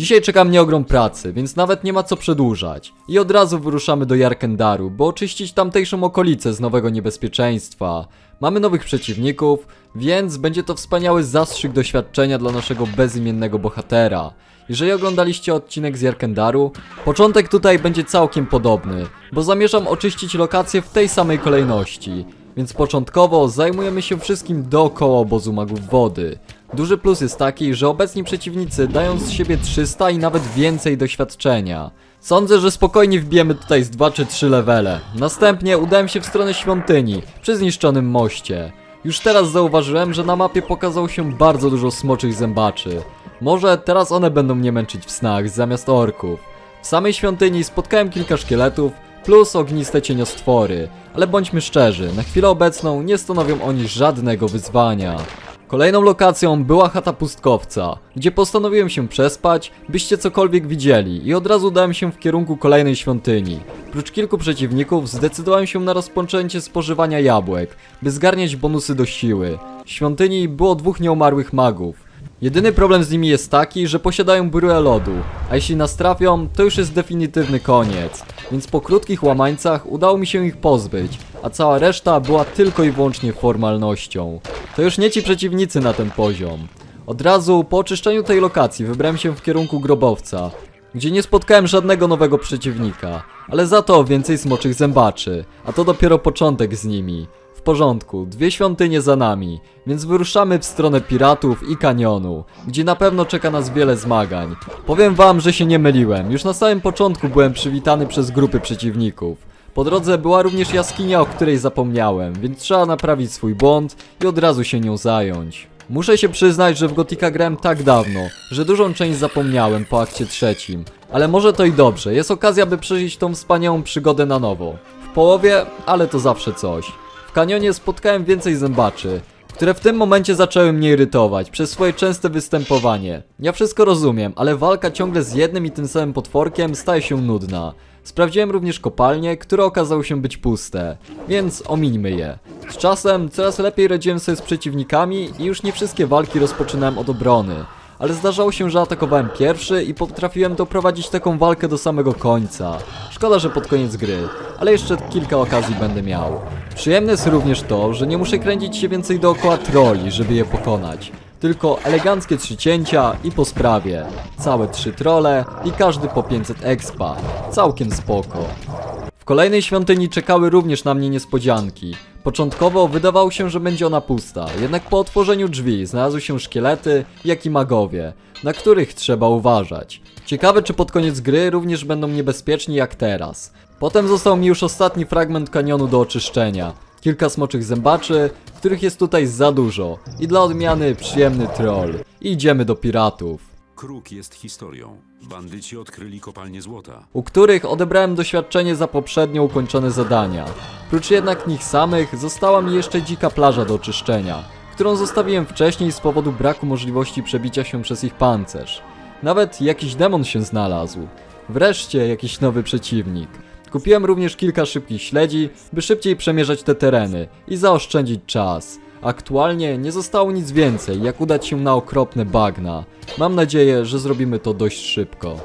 Dzisiaj czeka mnie ogrom pracy, więc nawet nie ma co przedłużać. I od razu wyruszamy do Jarkendaru, by oczyścić tamtejszą okolicę z nowego niebezpieczeństwa. Mamy nowych przeciwników, więc będzie to wspaniały zastrzyk doświadczenia dla naszego bezimiennego bohatera. Jeżeli oglądaliście odcinek z Jarkendaru, początek tutaj będzie całkiem podobny, bo zamierzam oczyścić lokację w tej samej kolejności. Więc początkowo zajmujemy się wszystkim dookoła obozu magów wody. Duży plus jest taki, że obecni przeciwnicy dają z siebie 300 i nawet więcej doświadczenia. Sądzę, że spokojnie wbijemy tutaj z 2 czy 3 levele. Następnie udałem się w stronę świątyni, przy zniszczonym moście. Już teraz zauważyłem, że na mapie pokazało się bardzo dużo smoczych zębaczy. Może teraz one będą mnie męczyć w snach zamiast orków. W samej świątyni spotkałem kilka szkieletów, plus ogniste cieniostwory, ale bądźmy szczerzy, na chwilę obecną nie stanowią oni żadnego wyzwania. Kolejną lokacją była chata pustkowca, gdzie postanowiłem się przespać, byście cokolwiek widzieli i od razu dałem się w kierunku kolejnej świątyni. Prócz kilku przeciwników zdecydowałem się na rozpoczęcie spożywania jabłek, by zgarniać bonusy do siły. W świątyni było dwóch nieumarłych magów. Jedyny problem z nimi jest taki, że posiadają bryłę lodu, a jeśli nas trafią, to już jest definitywny koniec. Więc po krótkich łamańcach udało mi się ich pozbyć, a cała reszta była tylko i wyłącznie formalnością. To już nie ci przeciwnicy na ten poziom. Od razu po oczyszczeniu tej lokacji wybrałem się w kierunku grobowca, gdzie nie spotkałem żadnego nowego przeciwnika, ale za to więcej smoczych zębaczy, a to dopiero początek z nimi. W porządku, dwie świątynie za nami, więc wyruszamy w stronę piratów i kanionu, gdzie na pewno czeka nas wiele zmagań. Powiem wam, że się nie myliłem, już na samym początku byłem przywitany przez grupy przeciwników. Po drodze była również jaskinia, o której zapomniałem, więc trzeba naprawić swój błąd i od razu się nią zająć. Muszę się przyznać, że w Gotika grałem tak dawno, że dużą część zapomniałem po akcie trzecim. Ale może to i dobrze, jest okazja, by przeżyć tą wspaniałą przygodę na nowo. W połowie, ale to zawsze coś. W kanionie spotkałem więcej zębaczy, które w tym momencie zaczęły mnie irytować przez swoje częste występowanie. Ja wszystko rozumiem, ale walka ciągle z jednym i tym samym potworkiem staje się nudna. Sprawdziłem również kopalnie, które okazały się być puste, więc omińmy je. Z czasem coraz lepiej radziłem sobie z przeciwnikami i już nie wszystkie walki rozpoczynałem od obrony. Ale zdarzało się, że atakowałem pierwszy i potrafiłem doprowadzić taką walkę do samego końca. Szkoda, że pod koniec gry, ale jeszcze kilka okazji będę miał. Przyjemne jest również to, że nie muszę kręcić się więcej dookoła troli, żeby je pokonać. Tylko eleganckie trzy cięcia i po sprawie. Całe trzy trole i każdy po 500 expa. Całkiem spoko. W kolejnej świątyni czekały również na mnie niespodzianki. Początkowo wydawało się, że będzie ona pusta, jednak po otworzeniu drzwi znalazły się szkielety, jak i magowie, na których trzeba uważać. Ciekawe, czy pod koniec gry również będą niebezpieczni jak teraz. Potem został mi już ostatni fragment kanionu do oczyszczenia. Kilka smoczych zębaczy, których jest tutaj za dużo. I dla odmiany przyjemny troll. I idziemy do piratów Kruk jest historią. Bandyci odkryli kopalnię złota. u których odebrałem doświadczenie za poprzednio ukończone zadania. Prócz jednak nich samych została mi jeszcze dzika plaża do oczyszczenia, którą zostawiłem wcześniej z powodu braku możliwości przebicia się przez ich pancerz. Nawet jakiś demon się znalazł. Wreszcie jakiś nowy przeciwnik. Kupiłem również kilka szybkich śledzi, by szybciej przemierzać te tereny i zaoszczędzić czas. Aktualnie nie zostało nic więcej, jak udać się na okropne bagna. Mam nadzieję, że zrobimy to dość szybko.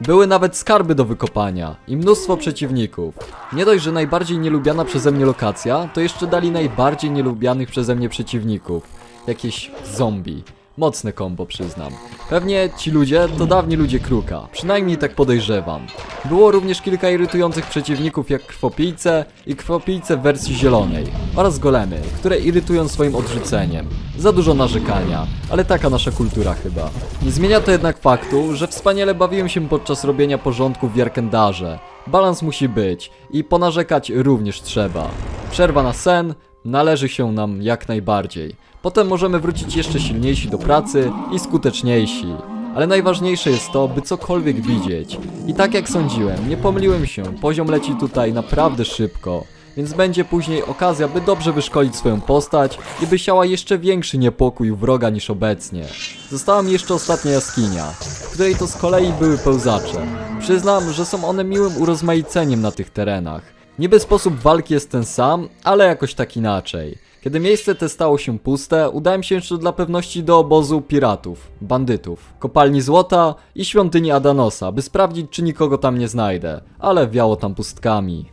Były nawet skarby do wykopania i mnóstwo przeciwników. Nie dość, że najbardziej nielubiana przeze mnie lokacja, to jeszcze dali najbardziej nielubianych przeze mnie przeciwników. Jakieś zombie. Mocne kombo, przyznam. Pewnie ci ludzie to dawni ludzie Kruka, przynajmniej tak podejrzewam. Było również kilka irytujących przeciwników jak krwopijce i krwopijce w wersji zielonej oraz golemy, które irytują swoim odrzuceniem. Za dużo narzekania, ale taka nasza kultura chyba. Nie zmienia to jednak faktu, że wspaniale bawiłem się podczas robienia porządku w Jarkendarze. Balans musi być i ponarzekać również trzeba. Przerwa na sen należy się nam jak najbardziej. Potem możemy wrócić jeszcze silniejsi do pracy i skuteczniejsi. Ale najważniejsze jest to, by cokolwiek widzieć. I tak jak sądziłem, nie pomyliłem się, poziom leci tutaj naprawdę szybko. Więc będzie później okazja, by dobrze wyszkolić swoją postać i by siała jeszcze większy niepokój u wroga niż obecnie. Została mi jeszcze ostatnia jaskinia, w której to z kolei były pełzacze. Przyznam, że są one miłym urozmaiceniem na tych terenach. Niby sposób walki jest ten sam, ale jakoś tak inaczej. Kiedy miejsce te stało się puste, udałem się jeszcze dla pewności do obozu piratów, bandytów, kopalni złota i świątyni Adanosa, by sprawdzić czy nikogo tam nie znajdę, ale wiało tam pustkami.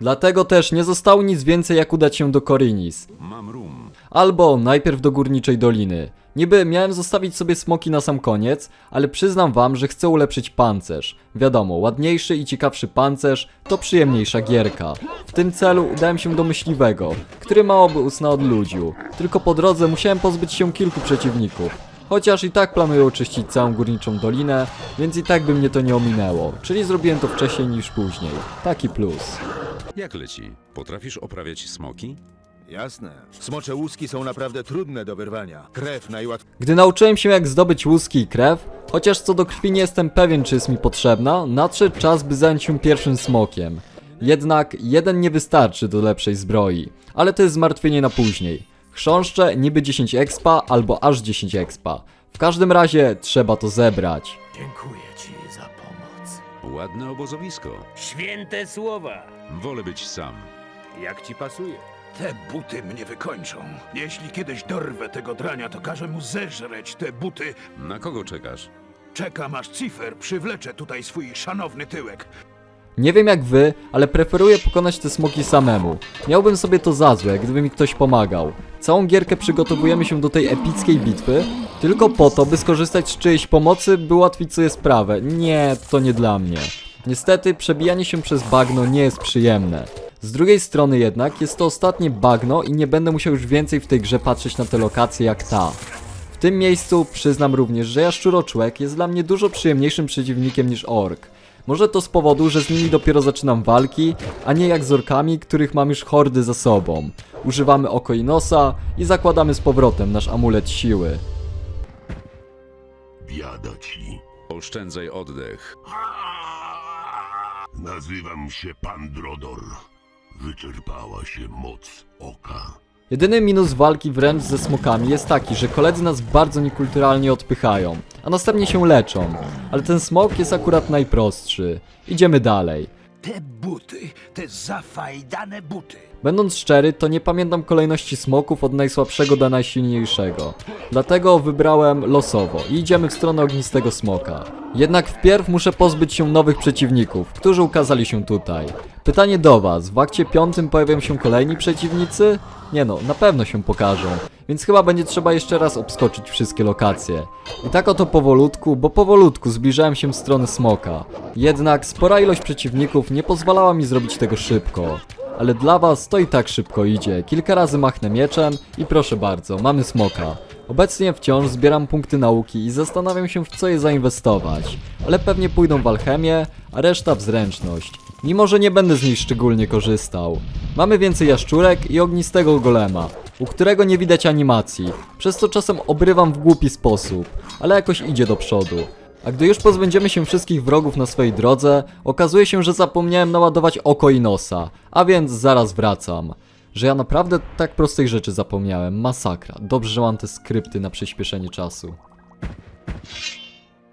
Dlatego też nie zostało nic więcej jak udać się do Korinis, Mam rum. Albo najpierw do Górniczej Doliny. Niby miałem zostawić sobie smoki na sam koniec, ale przyznam wam, że chcę ulepszyć pancerz. Wiadomo, ładniejszy i ciekawszy pancerz to przyjemniejsza gierka. W tym celu udałem się do myśliwego, który ma obóz na odludziu. Tylko po drodze musiałem pozbyć się kilku przeciwników. Chociaż i tak planuję oczyścić całą Górniczą Dolinę, więc i tak by mnie to nie ominęło. Czyli zrobiłem to wcześniej niż później. Taki plus. Jak leci? Potrafisz oprawiać smoki? Jasne. Smocze łuski są naprawdę trudne do wyrwania. Krew najłatwiej. Gdy nauczyłem się jak zdobyć łuski i krew, chociaż co do krwi nie jestem pewien czy jest mi potrzebna, nadszedł czas by zająć się pierwszym smokiem. Jednak jeden nie wystarczy do lepszej zbroi, ale to jest zmartwienie na później. Chrząszcze niby 10 expa albo aż 10 expa. W każdym razie trzeba to zebrać. Dziękuję ci za pomoc. Ładne obozowisko. Święte słowa. Wolę być sam. Jak ci pasuje? Te buty mnie wykończą. Jeśli kiedyś dorwę tego drania, to każę mu zeżreć te buty. Na kogo czekasz? Czekam aż Cifer przywlecze tutaj swój szanowny tyłek. Nie wiem jak wy, ale preferuję pokonać te smoki samemu. Miałbym sobie to za złe, gdyby mi ktoś pomagał. Całą gierkę przygotowujemy się do tej epickiej bitwy, tylko po to, by skorzystać z czyjejś pomocy, by ułatwić sobie sprawę. Nie, to nie dla mnie. Niestety, przebijanie się przez bagno nie jest przyjemne. Z drugiej strony jednak, jest to ostatnie bagno i nie będę musiał już więcej w tej grze patrzeć na te lokacje jak ta. W tym miejscu przyznam również, że jaszczuroczłek jest dla mnie dużo przyjemniejszym przeciwnikiem niż ork. Może to z powodu, że z nimi dopiero zaczynam walki, a nie jak z orkami, których mam już hordy za sobą. Używamy oko i nosa i zakładamy z powrotem nasz amulet siły. Biada ci. Oszczędzaj oddech. Nazywam się Pan Drodor. Wyczerpała się moc oka. Jedyny minus walki wręcz ze smokami jest taki, że koledzy nas bardzo niekulturalnie odpychają, a następnie się leczą. Ale ten smok jest akurat najprostszy. Idziemy dalej. Te buty, te zafajdane buty. Będąc szczery, to nie pamiętam kolejności smoków od najsłabszego do najsilniejszego. Dlatego wybrałem losowo i idziemy w stronę ognistego smoka. Jednak wpierw muszę pozbyć się nowych przeciwników, którzy ukazali się tutaj. Pytanie do was, w akcie piątym pojawią się kolejni przeciwnicy? Nie no, na pewno się pokażą, więc chyba będzie trzeba jeszcze raz obskoczyć wszystkie lokacje. I tak oto powolutku, bo powolutku zbliżałem się w stronę smoka. Jednak spora ilość przeciwników nie pozwalała mi zrobić tego szybko. Ale dla was to i tak szybko idzie. Kilka razy machnę mieczem i proszę bardzo, mamy smoka. Obecnie wciąż zbieram punkty nauki i zastanawiam się w co je zainwestować. Ale pewnie pójdą w alchemię, a reszta w zręczność. Mimo, że nie będę z niej szczególnie korzystał. Mamy więcej jaszczurek i ognistego golema, u którego nie widać animacji, przez co czasem obrywam w głupi sposób, ale jakoś idzie do przodu. A gdy już pozbędziemy się wszystkich wrogów na swojej drodze, okazuje się, że zapomniałem naładować oko i nosa, a więc zaraz wracam. Że ja naprawdę tak prostej rzeczy zapomniałem, masakra. Dobrze, że mam te skrypty na przyspieszenie czasu.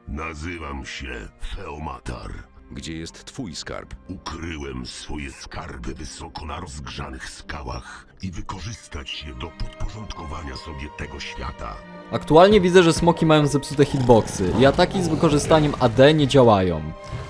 Nazywam się Feomatar. Gdzie jest twój skarb? Ukryłem swoje skarby wysoko na rozgrzanych skałach i wykorzystać je do podporządkowania sobie tego świata. Aktualnie widzę, że smoki mają zepsute hitboxy i ataki z wykorzystaniem AD nie działają.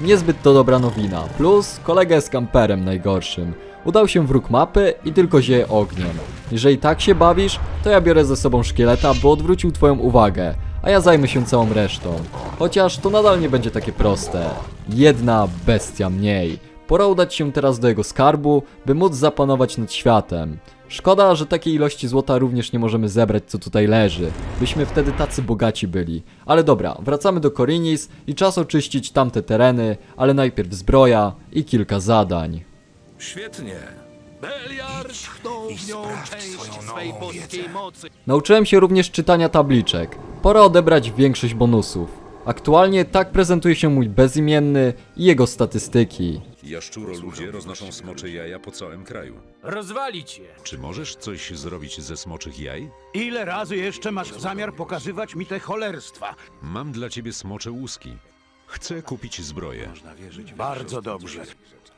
Niezbyt to dobra nowina. Plus kolega jest kamperem najgorszym. Udał się wróg mapy i tylko zieje ogniem. Jeżeli tak się bawisz, to ja biorę ze sobą szkieleta, by odwrócił twoją uwagę, a ja zajmę się całą resztą. Chociaż to nadal nie będzie takie proste. Jedna bestia mniej. Pora udać się teraz do jego skarbu, by móc zapanować nad światem. Szkoda, że takiej ilości złota również nie możemy zebrać, co tutaj leży. Byśmy wtedy tacy bogaci byli. Ale dobra, wracamy do Korinis i czas oczyścić tamte tereny, ale najpierw zbroja i kilka zadań. Świetnie. Beliar w nią część swej boskiej mocy. Nauczyłem się również czytania tabliczek. Pora odebrać większość bonusów. Aktualnie tak prezentuje się mój bezimienny i jego statystyki. Jaszczuro ludzie roznoszą smocze jaja po całym kraju. Rozwalić je. Czy możesz coś zrobić ze smoczych jaj? Ile razy jeszcze masz zamiar pokazywać mi te cholerstwa? Mam dla ciebie smocze łuski. Chcę kupić zbroję. Bardzo dobrze.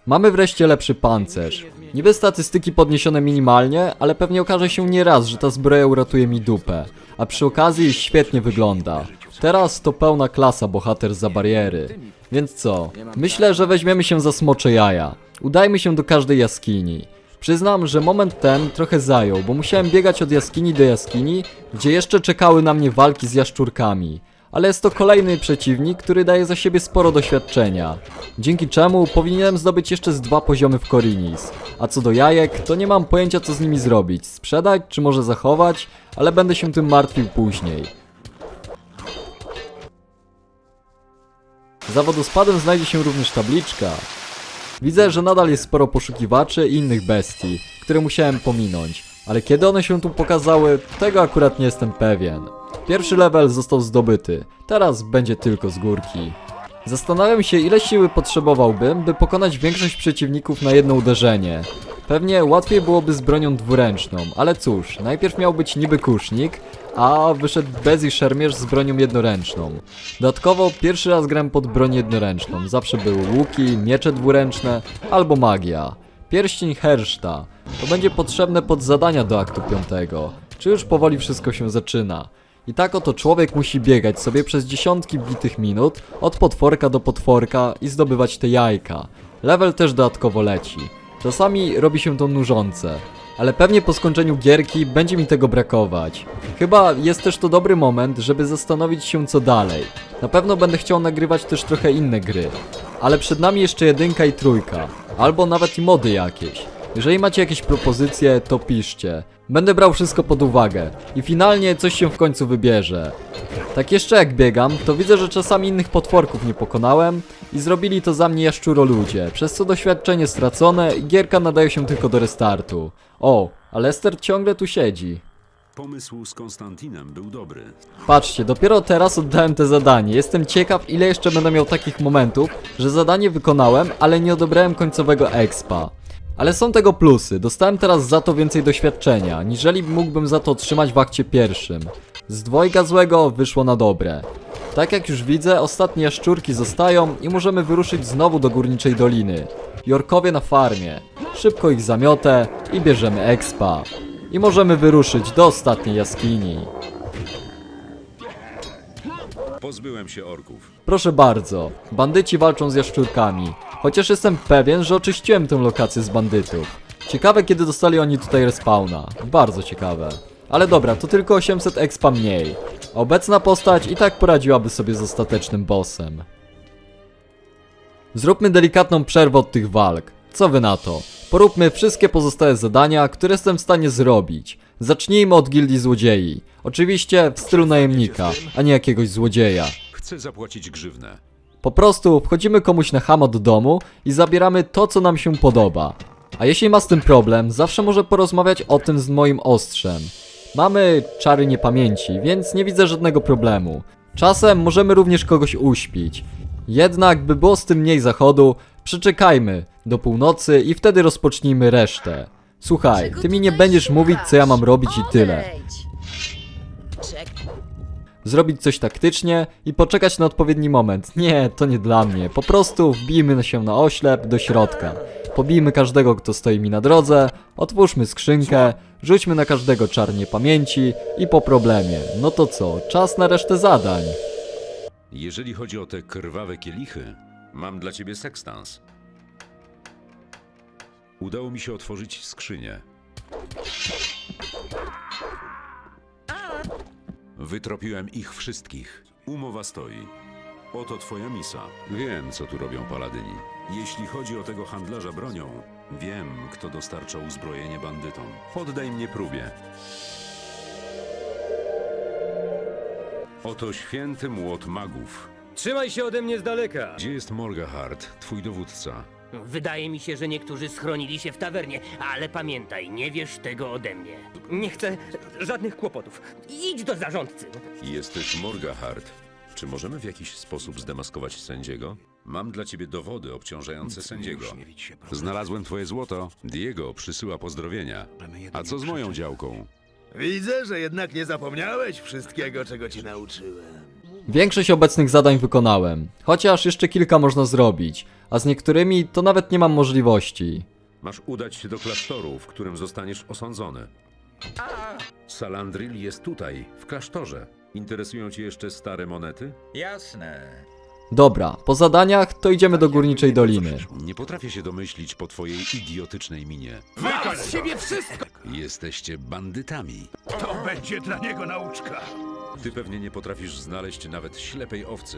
Mamy wreszcie lepszy pancerz. Niby statystyki podniesione minimalnie, ale pewnie okaże się nieraz, że ta zbroja uratuje mi dupę. A przy okazji świetnie wygląda. Teraz to pełna klasa bohater za bariery. Więc co? Myślę, że weźmiemy się za smocze jaja. Udajmy się do każdej jaskini. Przyznam, że moment ten trochę zajął, bo musiałem biegać od jaskini do jaskini, gdzie jeszcze czekały na mnie walki z jaszczurkami. Ale jest to kolejny przeciwnik, który daje za siebie sporo doświadczenia. Dzięki czemu powinienem zdobyć jeszcze z dwa poziomy w Korinis. A co do jajek, to nie mam pojęcia co z nimi zrobić. Sprzedać, czy może zachować, ale będę się tym martwił później. Za wodospadem znajdzie się również tabliczka. Widzę, że nadal jest sporo poszukiwaczy i innych bestii, które musiałem pominąć. Ale kiedy one się tu pokazały, tego akurat nie jestem pewien. Pierwszy level został zdobyty, teraz będzie tylko z górki. Zastanawiam się, ile siły potrzebowałbym, by pokonać większość przeciwników na jedno uderzenie. Pewnie łatwiej byłoby z bronią dwuręczną, ale cóż, najpierw miał być niby kusznik, a wyszedł bez i szermierz z bronią jednoręczną. Dodatkowo pierwszy raz grałem pod broń jednoręczną, zawsze były łuki, miecze dwuręczne albo magia. Pierścień Herszta. To będzie potrzebne pod zadania do aktu 5. Czy już powoli wszystko się zaczyna? I tak oto człowiek musi biegać sobie przez dziesiątki bitych minut od potworka do potworka i zdobywać te jajka. Level też dodatkowo leci. Czasami robi się to nużące, ale pewnie po skończeniu gierki będzie mi tego brakować. Chyba jest też to dobry moment, żeby zastanowić się co dalej. Na pewno będę chciał nagrywać też trochę inne gry, ale przed nami jeszcze jedynka i trójka, albo nawet i mody jakieś. Jeżeli macie jakieś propozycje, to piszcie. Będę brał wszystko pod uwagę i finalnie coś się w końcu wybierze. Tak jeszcze jak biegam, to widzę, że czasami innych potworków nie pokonałem i zrobili to za mnie jaszczuro ludzie, przez co doświadczenie stracone i gierka nadaje się tylko do restartu. O, a Lester ciągle tu siedzi. Pomysł z Konstantinem był dobry. Patrzcie, dopiero teraz oddałem te zadanie. Jestem ciekaw, ile jeszcze będę miał takich momentów, że zadanie wykonałem, ale nie odebrałem końcowego expa. Ale są tego plusy. Dostałem teraz za to więcej doświadczenia, niżeli mógłbym za to otrzymać w akcie pierwszym. Z dwojga złego wyszło na dobre. Tak jak już widzę, ostatnie jaszczurki zostają i możemy wyruszyć znowu do Górniczej Doliny. Jorkowie na farmie. Szybko ich zamiotę i bierzemy expa. I możemy wyruszyć do ostatniej jaskini. Pozbyłem się orków. Proszę bardzo, bandyci walczą z jaszczurkami. Chociaż jestem pewien, że oczyściłem tę lokację z bandytów. Ciekawe kiedy dostali oni tutaj respawna. Bardzo ciekawe. Ale dobra, to tylko 800 expa mniej. Obecna postać i tak poradziłaby sobie z ostatecznym bossem. Zróbmy delikatną przerwę od tych walk. Co wy na to? Poróbmy wszystkie pozostałe zadania, które jestem w stanie zrobić. Zacznijmy od gildii złodziei. Oczywiście w stylu najemnika, a nie jakiegoś złodzieja. Chcę zapłacić grzywnę. Po prostu wchodzimy komuś na hama do domu i zabieramy to, co nam się podoba. A jeśli ma z tym problem, zawsze może porozmawiać o tym z moim ostrzem. Mamy czary niepamięci, więc nie widzę żadnego problemu. Czasem możemy również kogoś uśpić. Jednak, by było z tym mniej zachodu, przeczekajmy do północy i wtedy rozpocznijmy resztę. Słuchaj, ty mi nie będziesz mówić, co ja mam robić i tyle zrobić coś taktycznie i poczekać na odpowiedni moment. Nie, to nie dla mnie. Po prostu wbijmy się na oślep do środka. Pobijmy każdego, kto stoi mi na drodze, otwórzmy skrzynkę, rzućmy na każdego czarnie pamięci i po problemie. No to co, czas na resztę zadań. Jeżeli chodzi o te krwawe kielichy, mam dla ciebie sekstans. Udało mi się otworzyć skrzynię. Wytropiłem ich wszystkich. Umowa stoi. Oto twoja misa. Wiem, co tu robią paladyni. Jeśli chodzi o tego handlarza bronią, wiem, kto dostarcza uzbrojenie bandytom. Poddaj mnie próbie. Oto święty młot magów. Trzymaj się ode mnie z daleka. Gdzie jest Morgahart, twój dowódca? Wydaje mi się, że niektórzy schronili się w tawernie, ale pamiętaj, nie wiesz tego ode mnie. Nie chcę żadnych kłopotów. Idź do zarządcy. Jesteś Morgahart. Czy możemy w jakiś sposób zdemaskować sędziego? Mam dla ciebie dowody obciążające sędziego. Znalazłem twoje złoto. Diego przysyła pozdrowienia. A co z moją działką? Widzę, że jednak nie zapomniałeś wszystkiego, czego ci nauczyłem. Większość obecnych zadań wykonałem, chociaż jeszcze kilka można zrobić, a z niektórymi to nawet nie mam możliwości. Masz udać się do klasztoru, w którym zostaniesz osądzony. Salandril jest tutaj, w klasztorze. Interesują cię jeszcze stare monety? Jasne. Dobra, po zadaniach to idziemy do Górniczej Doliny. Nie potrafię się domyślić po twojej idiotycznej minie. Z siebie wszystko! Jesteście bandytami. To będzie dla niego nauczka. Ty pewnie nie potrafisz znaleźć nawet ślepej owcy.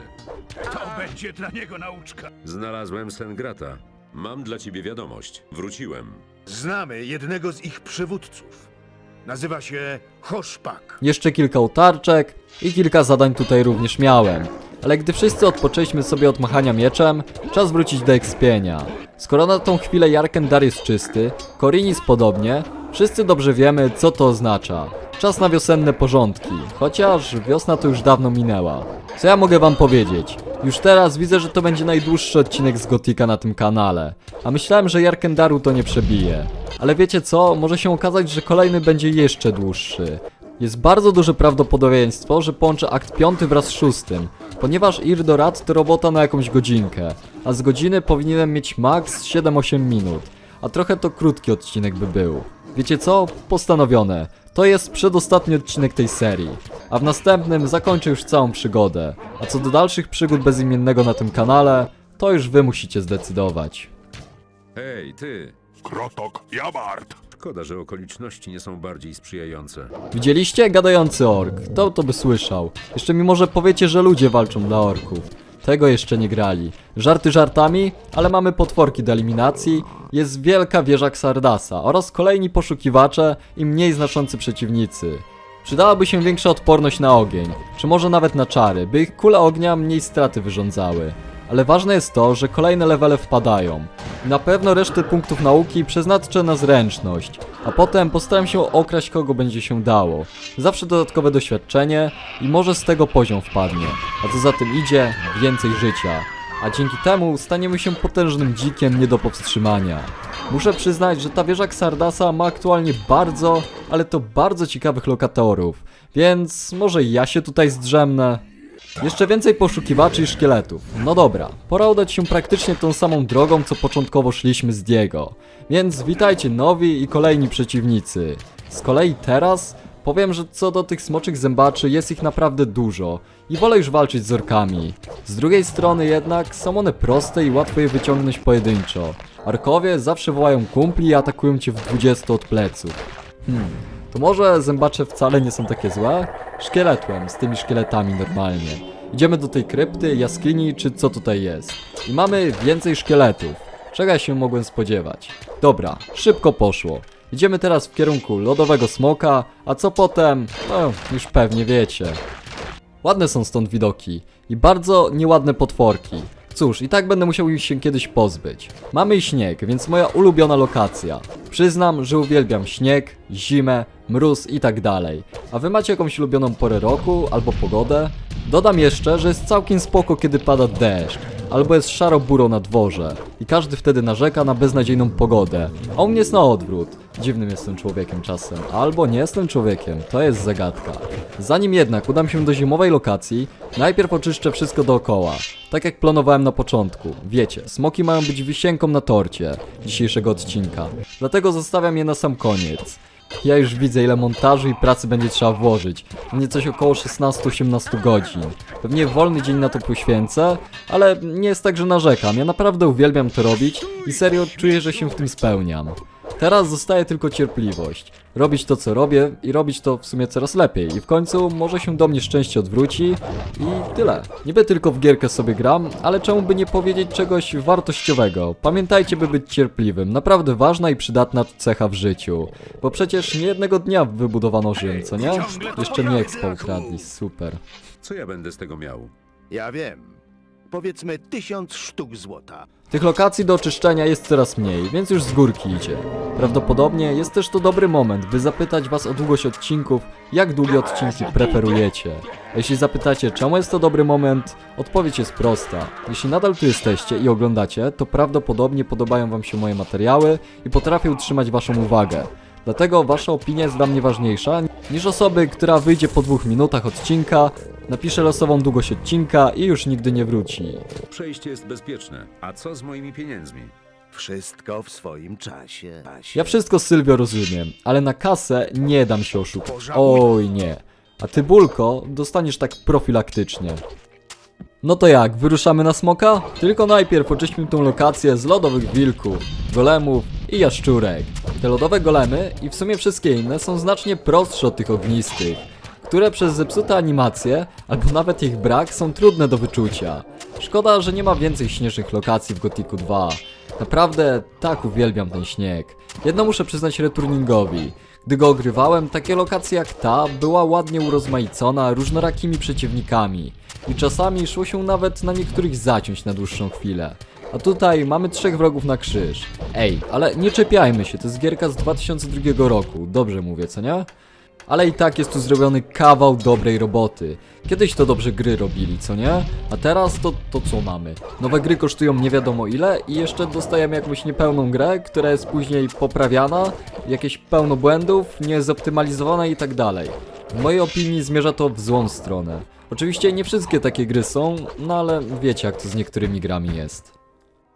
To będzie dla niego nauczka. Znalazłem Sengrata. Mam dla ciebie wiadomość. Wróciłem. Znamy jednego z ich przywódców. Nazywa się Hoszpak. Jeszcze kilka utarczek i kilka zadań tutaj również miałem. Ale gdy wszyscy odpoczęliśmy sobie od machania mieczem, czas wrócić do ekspienia. Skoro na tą chwilę Jarkendar jest czysty, Korinis podobnie, wszyscy dobrze wiemy co to oznacza. Czas na wiosenne porządki, chociaż wiosna to już dawno minęła. Co ja mogę wam powiedzieć? Już teraz widzę, że to będzie najdłuższy odcinek z Gotika na tym kanale, a myślałem, że Jarkendaru to nie przebije. Ale wiecie co? Może się okazać, że kolejny będzie jeszcze dłuższy. Jest bardzo duże prawdopodobieństwo, że połączę akt 5 wraz z szóstym, ponieważ Irdorat to robota na jakąś godzinkę, a z godziny powinienem mieć max 7-8 minut, a trochę to krótki odcinek by był. Wiecie co? Postanowione. To jest przedostatni odcinek tej serii, a w następnym zakończę już całą przygodę. A co do dalszych przygód bezimiennego na tym kanale, to już wy musicie zdecydować. Hej, ty! Krotok Jabart! Szkoda, że okoliczności nie są bardziej sprzyjające. Widzieliście? Gadający ork. Kto to by słyszał? Jeszcze mi może powiecie, że ludzie walczą dla orków. Tego jeszcze nie grali. Żarty żartami, ale mamy potworki do eliminacji, jest wielka wieża Xardasa oraz kolejni poszukiwacze i mniej znaczący przeciwnicy. Przydałaby się większa odporność na ogień, czy może nawet na czary, by ich kule ognia mniej straty wyrządzały. Ale ważne jest to, że kolejne levele wpadają. Na pewno resztę punktów nauki przeznaczę na zręczność, a potem postaram się okraść kogo będzie się dało. Zawsze dodatkowe doświadczenie i może z tego poziom wpadnie. A co za tym idzie, więcej życia. A dzięki temu staniemy się potężnym dzikiem nie do powstrzymania. Muszę przyznać, że ta wieża Xardasa ma aktualnie bardzo, ale to bardzo ciekawych lokatorów, więc może ja się tutaj zdrzemnę. Jeszcze więcej poszukiwaczy i szkieletów. No dobra, pora udać się praktycznie tą samą drogą, co początkowo szliśmy z Diego. Więc witajcie nowi i kolejni przeciwnicy. Z kolei teraz powiem, że co do tych smoczych zębaczy jest ich naprawdę dużo i wolę już walczyć z orkami. Z drugiej strony jednak są one proste i łatwo je wyciągnąć pojedynczo. Orkowie zawsze wołają kumpli i atakują cię w 20 od pleców. Hmm, to może zębacze wcale nie są takie złe? Szkieletłem, z tymi szkieletami normalnie. Idziemy do tej krypty, jaskini, czy co tutaj jest. I mamy więcej szkieletów. Czego ja się mogłem spodziewać? Dobra, szybko poszło. Idziemy teraz w kierunku lodowego smoka, a co potem? No, już pewnie wiecie. Ładne są stąd widoki i bardzo nieładne potworki. Cóż, i tak będę musiał ich się kiedyś pozbyć. Mamy i śnieg, więc moja ulubiona lokacja. Przyznam, że uwielbiam śnieg, zimę, mróz i tak dalej. A wy macie jakąś ulubioną porę roku albo pogodę? Dodam jeszcze, że jest całkiem spoko, kiedy pada deszcz, albo jest szaro-buro na dworze i każdy wtedy narzeka na beznadziejną pogodę, a u mnie jest na odwrót. Dziwnym jestem człowiekiem czasem, albo nie jestem człowiekiem, to jest zagadka. Zanim jednak udam się do zimowej lokacji, najpierw oczyszczę wszystko dookoła, tak jak planowałem na początku. Wiecie, smoki mają być wisienką na torcie dzisiejszego odcinka, dlatego zostawiam je na sam koniec. Ja już widzę ile montażu i pracy będzie trzeba włożyć. Mnie coś około 16-18 godzin. Pewnie wolny dzień na to poświęcę, ale nie jest tak, że narzekam. Ja naprawdę uwielbiam to robić i serio czuję, że się w tym spełniam. Teraz zostaje tylko cierpliwość. Robić to, co robię i robić to w sumie coraz lepiej. I w końcu może się do mnie szczęście odwróci i tyle. Niby tylko w gierkę sobie gram, ale czemu by nie powiedzieć czegoś wartościowego? Pamiętajcie, by być cierpliwym. Naprawdę ważna i przydatna cecha w życiu. Bo przecież nie jednego dnia wybudowano Rzym, co nie? Jeszcze nie Expo ukradli, super. Co ja będę z tego miał? Ja wiem. Powiedzmy tysiąc sztuk złota. Tych lokacji do oczyszczenia jest coraz mniej, więc już z górki idzie. Prawdopodobnie jest też to dobry moment, by zapytać was o długość odcinków, jak długie odcinki preferujecie. A jeśli zapytacie, czemu jest to dobry moment, odpowiedź jest prosta. Jeśli nadal tu jesteście i oglądacie, to prawdopodobnie podobają wam się moje materiały i potrafię utrzymać waszą uwagę. Dlatego wasza opinia jest dla mnie ważniejsza niż osoby, która wyjdzie po dwóch minutach odcinka, napisze losową długość odcinka i już nigdy nie wróci. Przejście jest bezpieczne. A co z moimi pieniędzmi? Wszystko w swoim czasie. Ja wszystko Sylwio rozumiem, ale na kasę nie dam się oszukać. Oj nie. A ty Bulko dostaniesz tak profilaktycznie. No to jak, wyruszamy na smoka? Tylko najpierw oczyśćmy tą lokację z lodowych wilków, golemów i jaszczurek. Te lodowe golemy i w sumie wszystkie inne są znacznie prostsze od tych ognistych, które przez zepsute animacje, albo nawet ich brak są trudne do wyczucia. Szkoda, że nie ma więcej śnieżnych lokacji w Gothicu 2. Naprawdę tak uwielbiam ten śnieg. Jedno muszę przyznać returningowi. Gdy go ogrywałem, takie lokacje jak ta była ładnie urozmaicona różnorakimi przeciwnikami. I czasami szło się nawet na niektórych zaciąć na dłuższą chwilę. A tutaj mamy trzech wrogów na krzyż. Ej, ale nie czepiajmy się, to jest gierka z 2002 roku, dobrze mówię, co nie? Ale i tak jest tu zrobiony kawał dobrej roboty. Kiedyś to dobrze gry robili, co nie? A teraz to, to co mamy? Nowe gry kosztują nie wiadomo ile i jeszcze dostajemy jakąś niepełną grę, która jest później poprawiana, jakieś pełno błędów, nie jest zoptymalizowana i tak dalej. W mojej opinii zmierza to w złą stronę. Oczywiście nie wszystkie takie gry są, no ale wiecie jak to z niektórymi grami jest.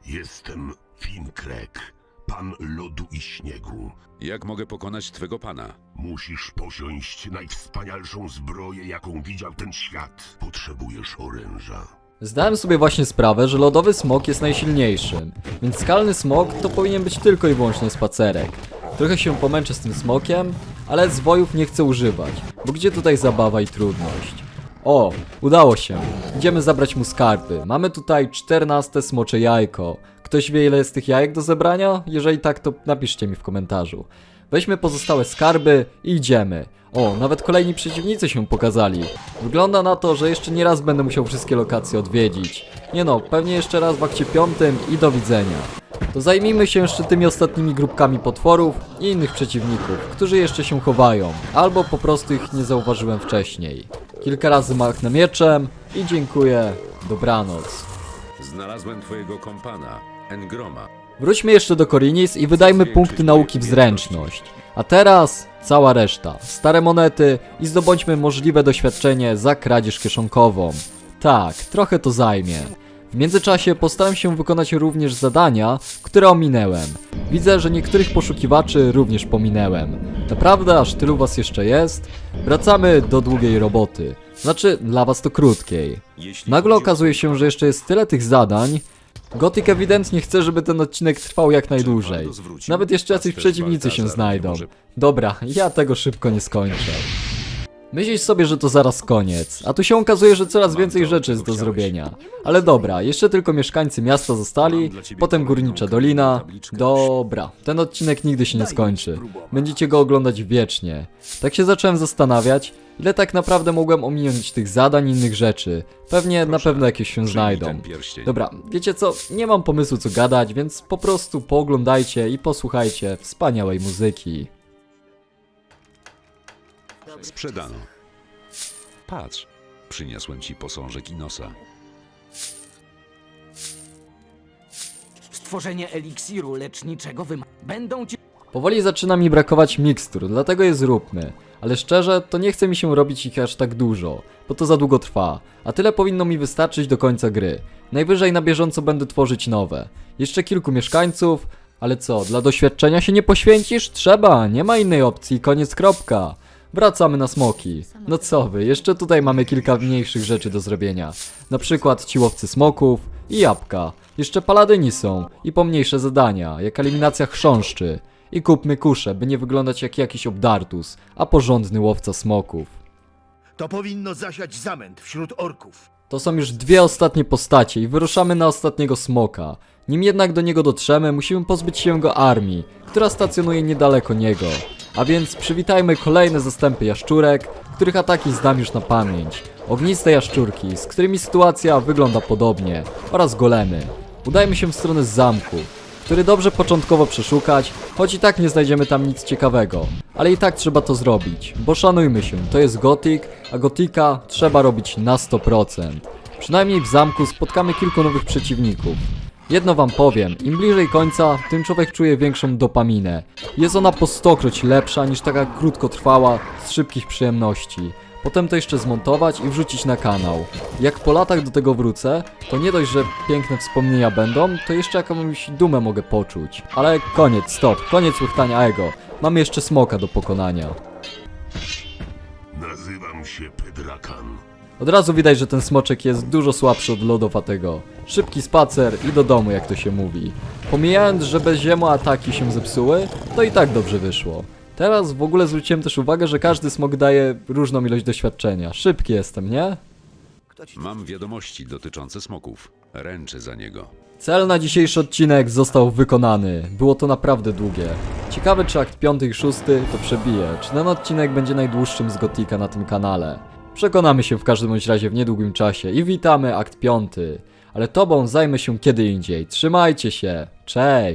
Jestem Finkrek, pan lodu i śniegu. Jak mogę pokonać twego pana? Musisz posiąść najwspanialszą zbroję, jaką widział ten świat. Potrzebujesz oręża. Zdałem sobie właśnie sprawę, że lodowy smok jest najsilniejszym, więc skalny smok to powinien być tylko i wyłącznie spacerek. Trochę się pomęczę z tym smokiem, ale zwojów nie chcę używać, bo gdzie tutaj zabawa i trudność? O, udało się. Idziemy zabrać mu skarby. Mamy tutaj 14 smocze jajko. Ktoś wie ile jest tych jajek do zebrania? Jeżeli tak, to napiszcie mi w komentarzu. Weźmy pozostałe skarby i idziemy. O, nawet kolejni przeciwnicy się pokazali. Wygląda na to, że jeszcze nie raz będę musiał wszystkie lokacje odwiedzić. Nie no, pewnie jeszcze raz w akcie piątym i do widzenia. To zajmijmy się jeszcze tymi ostatnimi grupkami potworów i innych przeciwników, którzy jeszcze się chowają, albo po prostu ich nie zauważyłem wcześniej. Kilka razy machnę mieczem i dziękuję. Dobranoc. Znalazłem twojego kompana, Engroma. Wróćmy jeszcze do Korinis i wydajmy punkty nauki w zręczność. A teraz cała reszta. Stare monety i zdobądźmy możliwe doświadczenie za kradzież kieszonkową. Tak, trochę to zajmie. W międzyczasie postaram się wykonać również zadania, które ominęłem. Widzę, że niektórych poszukiwaczy również pominęłem. Naprawdę aż tylu was jeszcze jest? Wracamy do długiej roboty. Znaczy, dla was to krótkiej. Nagle okazuje się, że jeszcze jest tyle tych zadań. Gothic ewidentnie chce, żeby ten odcinek trwał jak najdłużej. Nawet jeszcze jacyś przeciwnicy się znajdą. Dobra, ja tego szybko nie skończę. Myślisz sobie, że to zaraz koniec, a tu się okazuje, że coraz więcej rzeczy jest do zrobienia. Ale dobra, jeszcze tylko mieszkańcy miasta zostali, potem Górnicza Dolina. Dobra, ten odcinek nigdy się nie skończy. Będziecie go oglądać wiecznie. Tak się zacząłem zastanawiać, ile tak naprawdę mogłem ominąć tych zadań i innych rzeczy. Pewnie, na pewno jakieś się znajdą. Dobra, wiecie co? Nie mam pomysłu co gadać, więc po prostu pooglądajcie i posłuchajcie wspaniałej muzyki. Sprzedano. Patrz, przyniosłem ci posążek Inosa. Stworzenie eliksiru leczniczego wymaga. Będą ci Powoli zaczyna mi brakować mikstur, dlatego je zróbmy. Ale szczerze, to nie chce mi się robić ich aż tak dużo, bo to za długo trwa, a tyle powinno mi wystarczyć do końca gry. Najwyżej na bieżąco będę tworzyć nowe. Jeszcze kilku mieszkańców, ale co, dla doświadczenia się nie poświęcisz? Trzeba, nie ma innej opcji, koniec kropka. Wracamy na smoki. No co wy, jeszcze tutaj mamy kilka mniejszych rzeczy do zrobienia. Na przykład ci łowcy smoków i jabłka. Jeszcze paladyni są i pomniejsze zadania, jak eliminacja chrząszczy. I kupmy kuszę, by nie wyglądać jak jakiś obdartus, a porządny łowca smoków. To powinno zasiać zamęt wśród orków. To są już dwie ostatnie postacie i wyruszamy na ostatniego smoka. Nim jednak do niego dotrzemy, musimy pozbyć się jego armii, która stacjonuje niedaleko niego. A więc przywitajmy kolejne zastępy jaszczurek, których ataki znam już na pamięć. Ogniste jaszczurki, z którymi sytuacja wygląda podobnie, oraz golemy. Udajmy się w stronę zamku, który dobrze początkowo przeszukać, choć i tak nie znajdziemy tam nic ciekawego. Ale i tak trzeba to zrobić, bo szanujmy się, to jest Gothic, a Gotika trzeba robić na 100%. Przynajmniej w zamku spotkamy kilku nowych przeciwników. Jedno wam powiem, im bliżej końca, tym człowiek czuje większą dopaminę. Jest ona po stokroć lepsza niż taka krótkotrwała, z szybkich przyjemności. Potem to jeszcze zmontować i wrzucić na kanał. Jak po latach do tego wrócę, to nie dość, że piękne wspomnienia będą, to jeszcze jakąś dumę mogę poczuć. Ale koniec, stop, koniec łychtania ego. Mamy jeszcze smoka do pokonania. Nazywam się Pedrakan. Od razu widać, że ten smoczek jest dużo słabszy od lodowatego. Szybki spacer i do domu, jak to się mówi. Pomijając, że bez ziemu ataki się zepsuły, to i tak dobrze wyszło. Teraz w ogóle zwróciłem też uwagę, że każdy smok daje różną ilość doświadczenia. Szybki jestem, nie? Mam wiadomości dotyczące smoków. Ręczę za niego. Cel na dzisiejszy odcinek został wykonany. Było to naprawdę długie. Ciekawe czy akt 5 i 6 to przebije, czy ten odcinek będzie najdłuższym z Gotika na tym kanale. Przekonamy się w każdym bądź razie w niedługim czasie i witamy akt 5. Ale tobą zajmę się kiedy indziej. Trzymajcie się. Cześć!